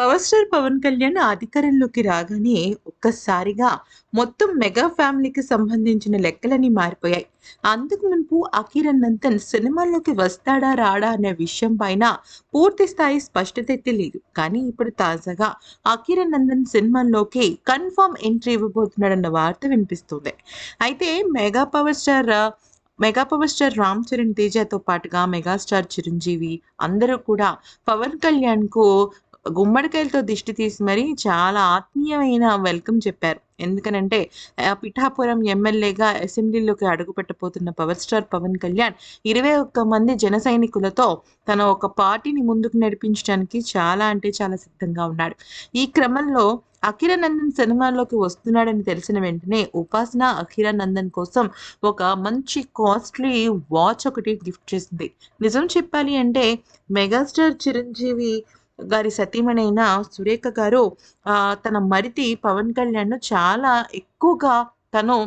Power star Pawan Kalyan అధికారంలోకి రాగానే ఒక్కసారిగా మొత్తం మెగా ఫ్యామిలీకి సంబంధించిన లెక్కలన్నీ మారిపోయాయి. అందుకు మునుపు అఖీరన్ నందన్ సినిమాల్లోకి వస్తాడా రాడా అనే విషయం పైన పూర్తి స్థాయి స్పష్టత అయితే లేదు. కానీ ఇప్పుడు తాజాగా అఖీరన్ నందన్ సినిమాల్లోకి కన్ఫర్మ్ ఎంట్రీ ఇవ్వబోతున్నాడన్న వార్త వినిపిస్తుంది. అయితే mega power star mega power star Ram Charan తేజతో పాటుగా మెగాస్టార్ చిరంజీవి అందరూ కూడా పవన్ కళ్యాణ్కు గుమ్మడికాయలతో దిష్టి తీసి మరీ చాలా ఆత్మీయమైన వెల్కమ్ చెప్పారు. ఎందుకనంటే పిఠాపురం ఎమ్మెల్యేగా అసెంబ్లీలోకి అడుగుపెట్టబోతున్న పవర్ స్టార్ పవన్ కళ్యాణ్ ఇరవై ఒక్క మంది జన సైనికులతో తన ఒక పార్టీని ముందుకు నడిపించడానికి చాలా అంటే చాలా సిద్ధంగా ఉన్నాడు. ఈ క్రమంలో అఖిరానందన్ సినిమాలోకి వస్తున్నాడని తెలిసిన వెంటనే ఉపాసన అఖిరానందన్ కోసం ఒక మంచి కాస్ట్లీ వాచ్ ఒకటి గిఫ్ట్ చేసింది. నిజం చెప్పాలి అంటే మెగాస్టార్ చిరంజీవి గారి సతీమణైన సురేఖ గారు తన మరిది పవన్ కళ్యాణ్ చాలా ఎక్కువగా తను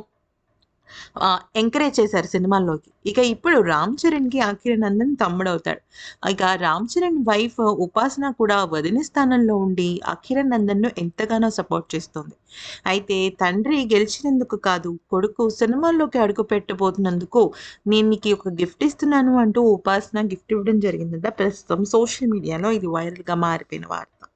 ఎంకరేజ్ చేశారు సినిమాల్లోకి. ఇక ఇప్పుడు రామ్ చరణ్కి అఖిరానందన్ తమ్ముడవుతాడు. ఇక రామ్ చరణ్ వైఫ్ ఉపాసన కూడా వదిన స్థానంలో ఉండి అఖిరానందన్ను ఎంతగానో సపోర్ట్ చేస్తుంది. అయితే తండ్రి గెలిచినందుకు కాదు కొడుకు సినిమాల్లోకి అడుగు పెట్టబోతున్నందుకు నేను నీకు ఒక గిఫ్ట్ ఇస్తున్నాను అంటూ ఉపాసన గిఫ్ట్ ఇవ్వడం జరిగిందంట. ప్రస్తుతం సోషల్ మీడియాలో ఇది వైరల్గా మారిపోయిన వార్త.